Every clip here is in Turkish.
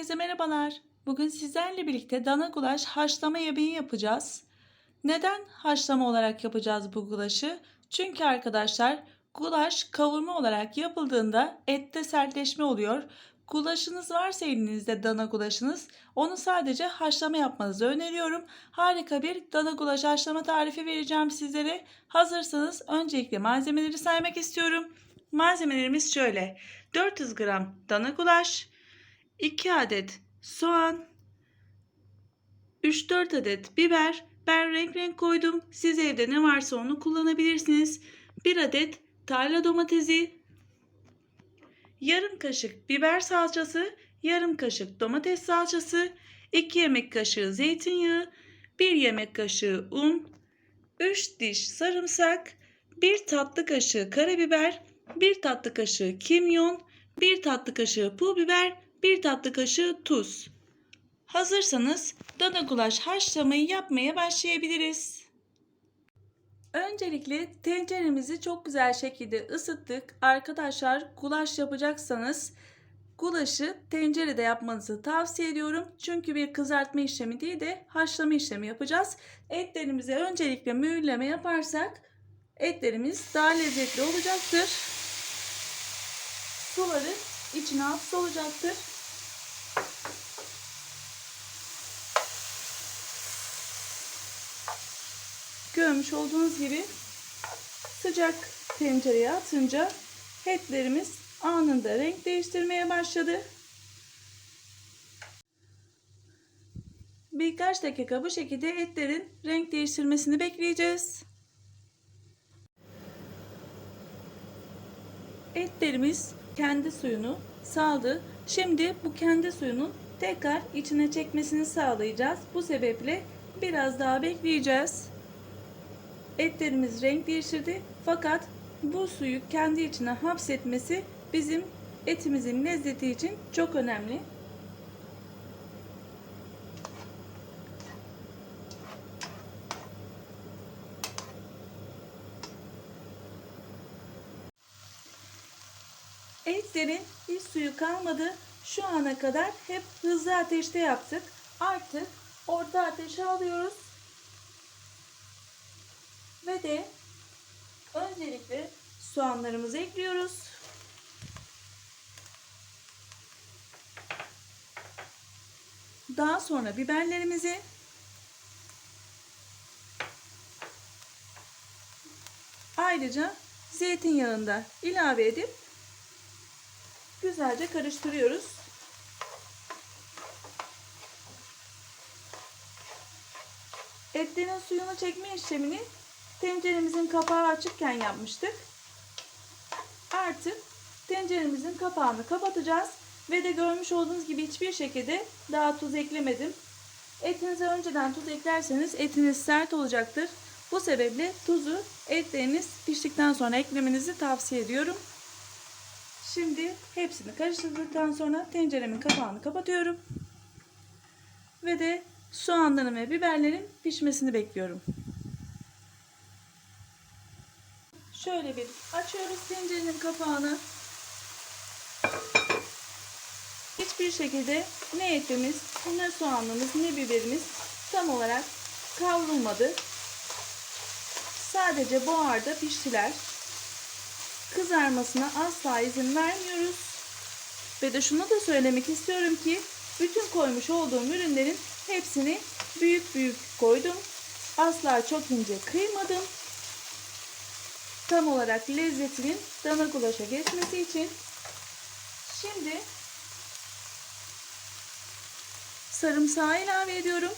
Herkese merhabalar. Bugün sizlerle birlikte dana gulaş haşlama yemeği yapacağız. Neden haşlama olarak yapacağız bu gulaşı? Çünkü arkadaşlar gulaş kavurma olarak yapıldığında ette sertleşme oluyor. Gulaşınız varsa elinizde dana gulaşınız onu sadece haşlama yapmanızı öneriyorum. Harika bir dana gulaş haşlama tarifi vereceğim sizlere. Hazırsanız öncelikle malzemeleri saymak istiyorum. Malzemelerimiz şöyle. 400 gram dana gulaş, 2 adet soğan, 3-4 adet biber. Ben renk renk koydum. Siz evde ne varsa onu kullanabilirsiniz. 1 adet tarla domatesi, yarım kaşık biber salçası, yarım kaşık domates salçası, 2 yemek kaşığı zeytinyağı, 1 yemek kaşığı un, 3 diş sarımsak, 1 tatlı kaşığı karabiber, 1 tatlı kaşığı kimyon, 1 tatlı kaşığı pul biber, 1 tatlı kaşığı tuz. Hazırsanız dana gulaş haşlamayı yapmaya başlayabiliriz. Öncelikle tenceremizi çok güzel şekilde ısıttık. Arkadaşlar gulaş yapacaksanız gulaşı tencerede yapmanızı tavsiye ediyorum. Çünkü bir kızartma işlemi değil de haşlama işlemi yapacağız. Etlerimize öncelikle mühürleme yaparsak etlerimiz daha lezzetli olacaktır. Suları içine hapsolacaktır. Görmüş olduğunuz gibi sıcak tencereye atınca etlerimiz anında renk değiştirmeye başladı. Birkaç dakika bu şekilde etlerin renk değiştirmesini bekleyeceğiz. Etlerimiz kendi suyunu saldı. Şimdi bu kendi suyunu tekrar içine çekmesini sağlayacağız. Bu sebeple biraz daha bekleyeceğiz. Etlerimiz renk değiştirdi fakat bu suyu kendi içine hapsetmesi bizim etimizin lezzeti için çok önemli. Etlerin hiç suyu kalmadı. Şu ana kadar hep hızlı ateşte yaptık. Artık orta ateşe alıyoruz. Ve de öncelikle soğanlarımızı ekliyoruz. Daha sonra biberlerimizi ayrıca zeytinyağında ilave edip güzelce karıştırıyoruz. Etlerin suyunu çekme işlemini tenceremizin kapağı açıkken yapmıştık. Artık tenceremizin kapağını kapatacağız ve de görmüş olduğunuz gibi hiçbir şekilde daha tuz eklemedim. Etinize önceden tuz eklerseniz etiniz sert olacaktır. Bu sebeple tuzu etleriniz piştikten sonra eklemenizi tavsiye ediyorum. Şimdi hepsini karıştırdıktan sonra tenceremin kapağını kapatıyorum. Ve de soğanların ve biberlerin pişmesini bekliyorum. Şöyle bir açıyoruz tencerenin kapağını. Hiçbir şekilde ne etimiz, ne soğanımız, ne biberimiz tam olarak kavrulmadı. Sadece buharda piştiler. Kızarmasına asla izin vermiyoruz. Ve de şunu da söylemek istiyorum ki bütün koymuş olduğum ürünlerin hepsini büyük büyük koydum. Asla çok ince kıymadım tam olarak lezzetinin dana gulaşa geçmesi için şimdi sarımsağı ilave ediyorum.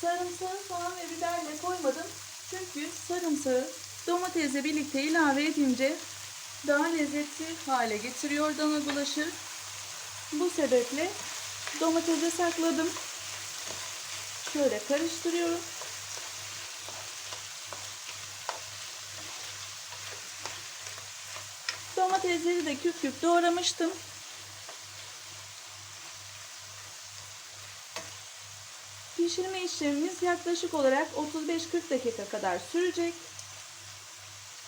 Sarımsağı soğan ve biberle koymadım. Çünkü sarımsağı domatesle birlikte ilave edince daha lezzetli hale getiriyor dana gulaşı. Bu sebeple domatese sakladım. Şöyle karıştırıyorum. Domatesleri de küp küp doğramıştım. Pişirme işlemimiz yaklaşık olarak 35-40 dakika kadar sürecek.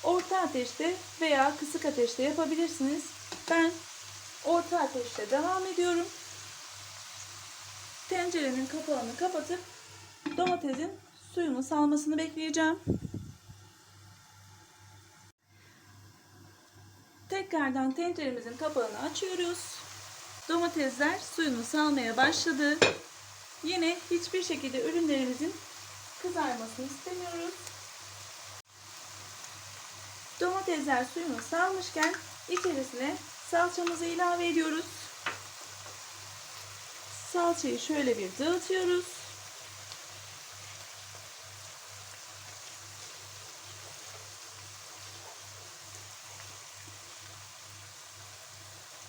Orta ateşte veya kısık ateşte yapabilirsiniz. Ben Orta ateşte devam ediyorum. Tencerenin kapağını kapatıp domatesin suyunu salmasını bekleyeceğim. Tekrardan tenceremizin kapağını açıyoruz. Domatesler suyunu salmaya başladı. Yine hiçbir şekilde ürünlerimizin kızarmasını istemiyoruz. Domatesler suyunu salmışken içerisine salçamızı ilave ediyoruz. Salçayı şöyle bir dağıtıyoruz.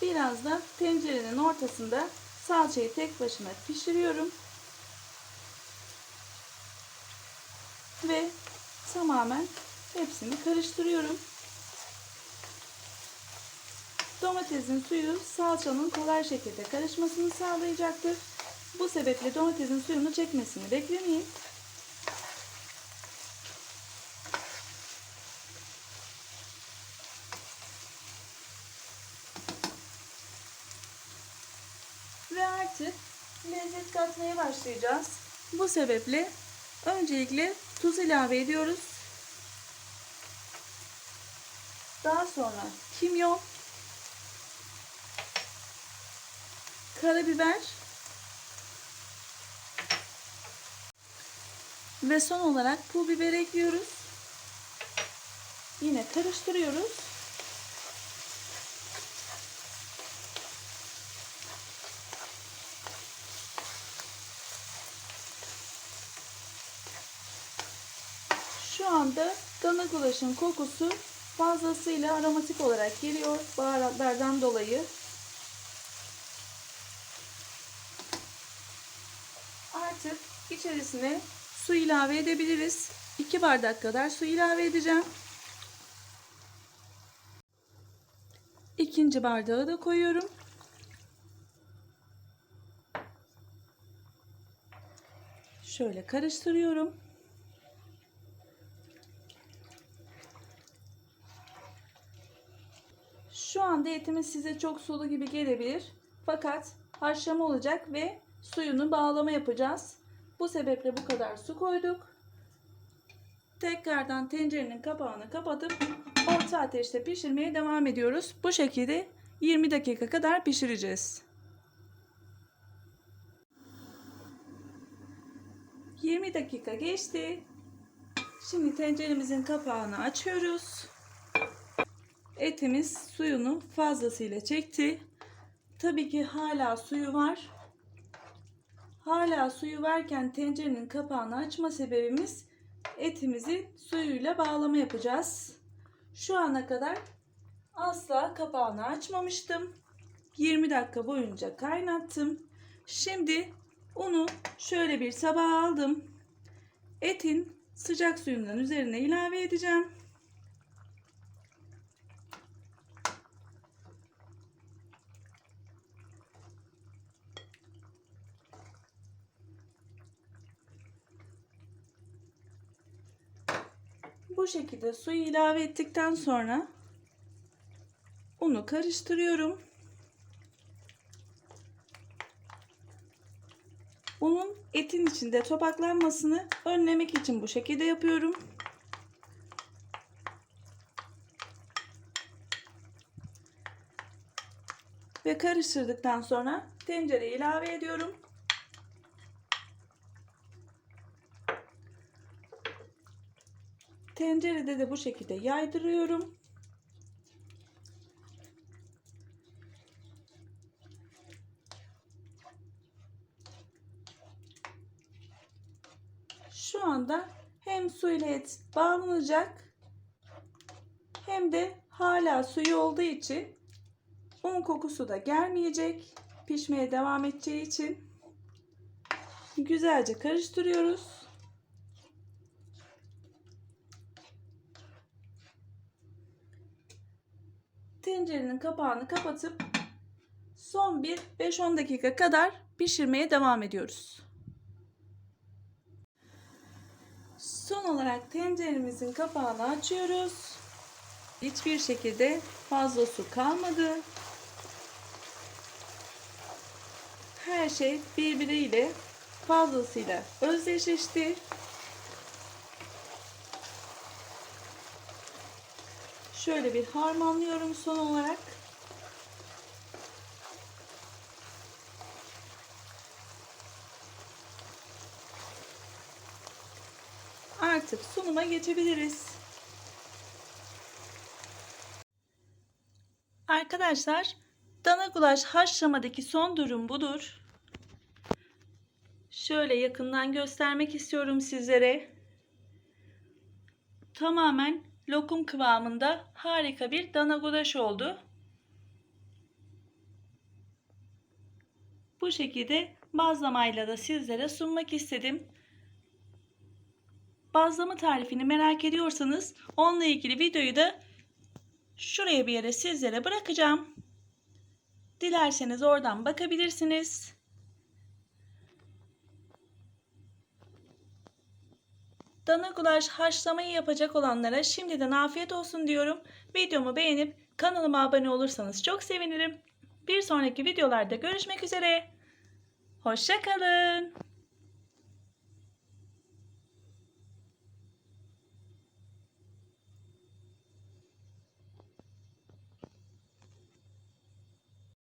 Biraz da tencerenin ortasında salçayı tek başına pişiriyorum. Ve tamamen hepsini karıştırıyorum. Domatesin suyu salçanın kolay şekilde karışmasını sağlayacaktır. Bu sebeple domatesin suyunu çekmesini beklemeyin. Ve artık lezzet katmaya başlayacağız. Bu sebeple öncelikle tuz ilave ediyoruz. Daha sonra kimyon, karabiber ve son olarak pul biber ekliyoruz. Yine karıştırıyoruz. Şu anda dana gulaşın kokusu fazlasıyla aromatik olarak geliyor baharatlardan dolayı. Artık içerisine su ilave edebiliriz. 2 bardak kadar su ilave edeceğim. İkinci bardağı da koyuyorum. Şöyle karıştırıyorum. Şu anda etimiz size çok sulu gibi gelebilir. Fakat haşlama olacak ve suyunu bağlama yapacağız. Bu sebeple bu kadar su koyduk. Tekrardan tencerenin kapağını kapatıp orta ateşte pişirmeye devam ediyoruz. Bu şekilde 20 dakika kadar pişireceğiz. 20 dakika geçti. Şimdi tenceremizin kapağını açıyoruz. Etimiz suyunu fazlasıyla çekti. Tabii ki hala suyu var. Hala suyu varken tencerenin kapağını açma sebebimiz etimizi suyuyla bağlama yapacağız. Şu ana kadar asla kapağını açmamıştım. 20 dakika boyunca kaynattım. Şimdi unu şöyle bir tabağa aldım. Etin sıcak suyundan üzerine ilave edeceğim. Bu şekilde suyu ilave ettikten sonra unu karıştırıyorum. Unun etin içinde topaklanmasını önlemek için bu şekilde yapıyorum. Ve karıştırdıktan sonra tencereye ilave ediyorum. Tencerede de bu şekilde yaydırıyorum. Şu anda hem su ile et bağlanacak hem de hala suyu olduğu için un kokusu da gelmeyecek. Pişmeye devam edeceği için güzelce karıştırıyoruz. Tencerenin kapağını kapatıp son bir 5-10 dakika kadar pişirmeye devam ediyoruz. Son olarak tenceremizin kapağını açıyoruz. Hiçbir şekilde fazla su kalmadı. her şey birbiriyle fazlasıyla özdeşleşti. Şöyle bir harmanlıyorum son olarak. Artık sunuma geçebiliriz. Arkadaşlar, dana gulaş haşlamadaki son durum budur. Şöyle yakından göstermek istiyorum sizlere. Tamamen lokum kıvamında harika bir dana gulaş oldu. Bu şekilde bazlamayla da sizlere sunmak istedim. Bazlama tarifini merak ediyorsanız onunla ilgili videoyu da şuraya bir yere sizlere bırakacağım. Dilerseniz oradan bakabilirsiniz. Dana gulaş haşlamayı yapacak olanlara şimdiden afiyet olsun diyorum. Videomu beğenip kanalıma abone olursanız çok sevinirim. Bir sonraki videolarda görüşmek üzere. Hoşçakalın.